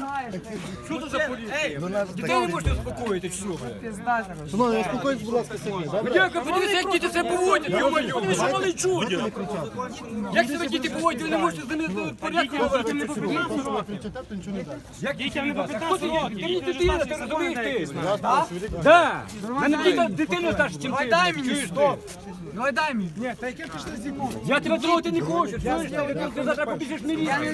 знаєш, Що це за поліція? Дітей не можете успокоїти, чи що? Шановні, успокойтесь, будь ласка, самі. добре? Дяка, подивіться, як діти себе поводять, йо-моє, вони що мали чудять. Як себе діти поводять, ви не можете з ними порядку говорити, не побігати. Дітям не ти є? Ти мені дитина, ти розумієш ти? Так? Так. Мене діти- дитина старша, чим ти. Дай мені, стоп. Давай дай мені. Ні, та яке пішли зі мною? Я тебе трогати не хочу, чуєш? Ти завтра побіжиш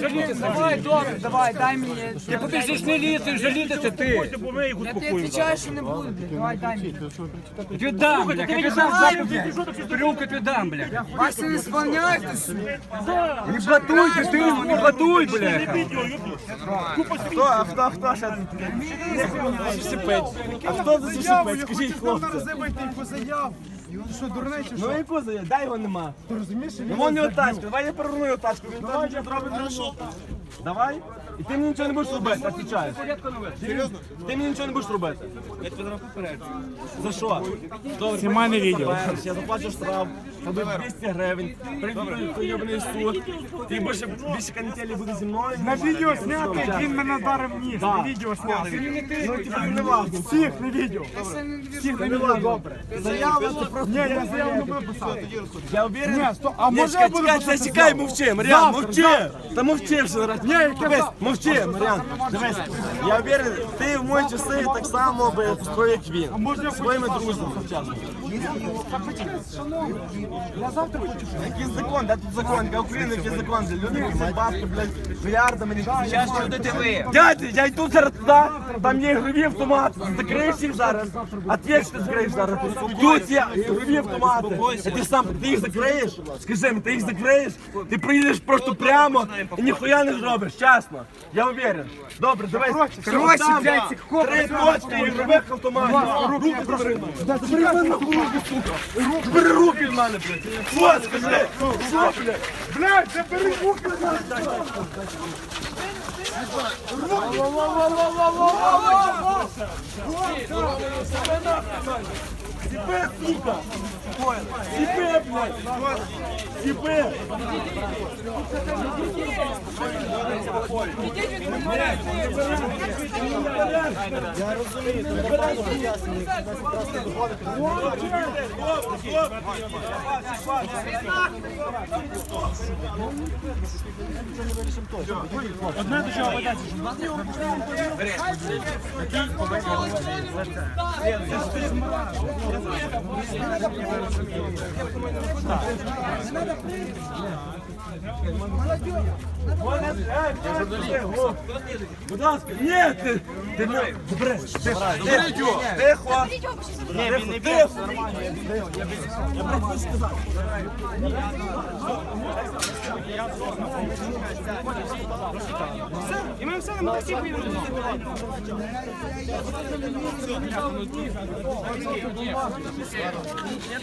жалітися. Давай, добре, давай, дай мені. Ти побіжиш міліцію, жалітися ти. Я тобі відповідаю, що не буде, блядь. Давай, дай мені. Віддам, бля, як віддам завтра, трюмка віддам, бля. Вас не сповняєте, Не батуй, дитину, не батуй, бля. Хто, а хто, хто ще? А хто тут сусипець? Скажіть, хлопці. заяву. Що, дурний чи Ну яку заяву? Дай його нема. Ти розумієш? Ну вон його тачка, давай я переверну його тачку, він там зробить не. Давай. І ти мені нічого не будеш робити, відповідаєш. Серйозно? Ти мені нічого не будеш робити. Я тебе зараз попереджу. За що? Добре, Знімай відео. Я заплачу штраф, тобі 200 гривень, прийду йобаний суд. Ти більше, більше канітелі буде зі мною. На відео зняти, він мене дарив ніж. Да. На відео зняти. Ну, тебе не важно. Всіх на відео. Всіх не важно. Добре. Заяву ти просто... Ні, я заяву не буду писати. Я уверен. Ні, сто- а Ні, може чекай, я буду чекай, писати чекай, чекай, мовчи, Мар'ян, Завтра, мовчи. Та мовчи вже зараз. Ні, дивись, мовчи, Маріан, Дивись, я уверен, ти в мої часи так само би як він. може Своїми друзями. Я завтра хочу. Який закон, де тут закон? Для України який закон? Для людей, які бабки, блядь, мільярдами, не Зараз що йдете ви? Дядя, я йду зараз туди, там є ігрові автомати, закриєш їх зараз. Ответь, що ти закриєш зараз. Тут є ігрові автомати. А ти сам, ти їх закриєш? Скажи мені, ти їх закриєш? Ти приїдеш просто прямо і ніхуя не зробиш, чесно. Я уверен. Добре, давай. Короче, блядь, хоп- Три точки ігрових автоматів. Руки прибери. Бери сука! руки. Бери руки в мене, блядь. Що, блядь! Що, блядь? Блядь, забери руки. Сіпи, сука! Сіпи, блядь! Сіпи! Будь ласка, ні, ти, ти не, добре, тихо, тихо, тихо, тихо, тихо, я. І ми все на мотоциклі поїдемо.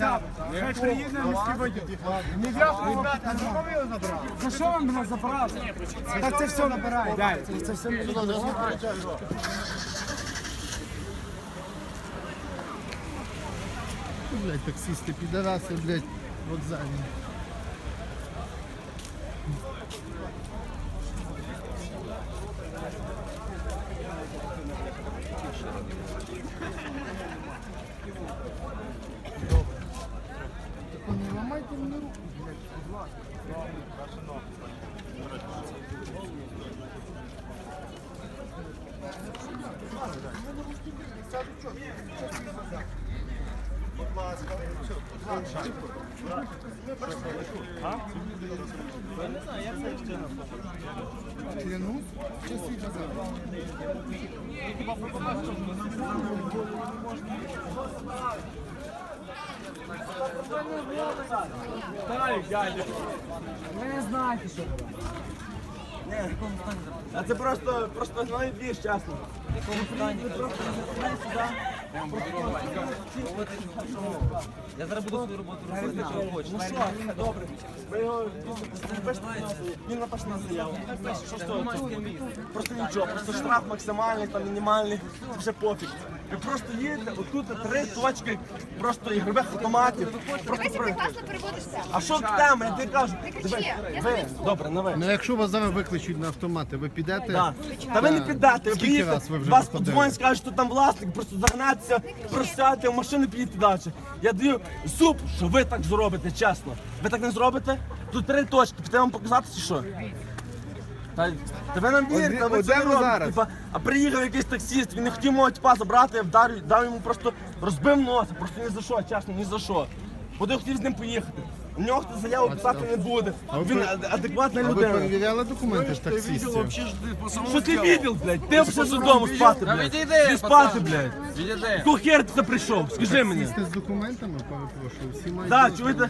Хай приїде міський За що вам мене забрати? Та це все набирає. Це, Блять, таксисти, підараси, блять, вокзальні. Тако не ламайте мені руку, блять, будь ласка. Клянусь, чи свій базар? Ви не знаєте, що. А це просто, просто чесно. не заходите сюди. Я зараз буду свою роботу робити, що хочу. Ну що, добре. Ви його він напише на заяву. Просто нічого, просто штраф максимальний, там мінімальний, це вже пофіг. Ви просто їдете, отут три точки просто ігрових автоматів. Просто ти класно переводишся. А що тема? Я тобі кажу. Не кричи, Диви, я ви, добре, на ви. Ну якщо вас зараз викличуть на автомати, ви підете? Да. Та ви не піддате, ви Скільки приїхали, раз ви вже вас виходили? подзвонять, скажуть, що там власник, просто загнатися, просяти в машину підійти далі. Я даю зуб, що ви так зробите, чесно. Ви так не зробите? Тут три точки, піти вам показати чи що? Та, та ви нам вірите, ви це робите. зараз? Типа, а приїхав якийсь таксіст, він не хотів мого типа забрати, я вдарив, дав йому просто розбив носа, просто ні за що, чесно, ні за що. Бо я хотів з ним поїхати. У нього хто заяву писати не буде. Він ви- ад- адекватна А ви людина. перевіряли документи ж таксистів? Що ти видел, блядь? Ти вже додому спати, блядь. Ти спати, блядь. Хто хер ти прийшов? Скажи мені. Таксисти з документами, перепрошую, всі мають. Так, чуєте?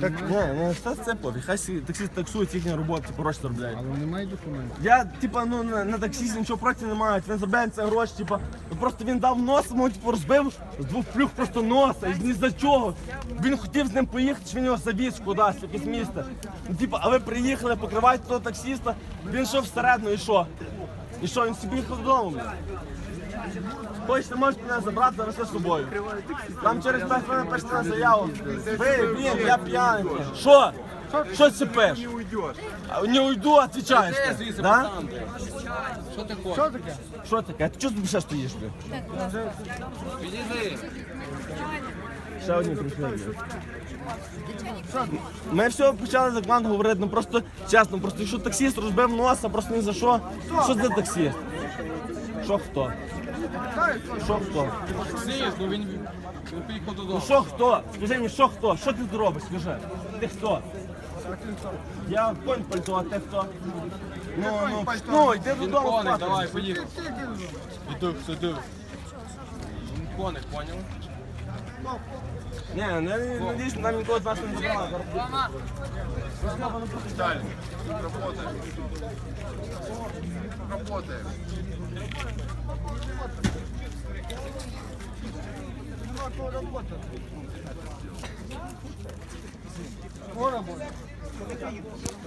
Так, ні, ні, все це пофіг. Хай сі- таксист таксують, їхня робота, гроші заробляють. Але вони мають документи. Я, типа, ну на, на таксісті нічого проти не маю, він заробляє це гроші, типа, ну просто він дав нос, йому типу, розбив з двох плюх просто носа, і ні за чого. Він хотів з ним поїхати, чи він його завіз кудись, в якесь місто. Ну, типа, а ви приїхали, покриваєте того таксіста, він йшов всередину і що? І що, він собі їхав додому, блядь? Хочете, можете мене забрати, завести з собою. Там через 5 хвилин пишете на заяву. Ви, він, я п'яний. Що? Що ти пиш? Не уйду, отвечаєш. ти, Да? Що ти хочеш? Що таке? А ти чого тут ще стоїш? блядь? Підійди. Ще одні прийшли. Ми все почали за команду говорити, ну просто чесно, просто якщо таксіст розбив носа, просто ні за що. Що це таксіст? Що хто? Що хто? Таксист, ну він поїхав додому. Ну що хто? Скажи мені, що хто? Що ти зробиш? Скажи. Ти хто? Я конь пальто, а ти хто? Ну, ну, ну, йди Він додому коник, спати. давай, поїхав. Іду, сиди. Він коник, поняв? Не, не, надеюсь, нам нікого от вас не забрала. Работаем. Работаем. Работає.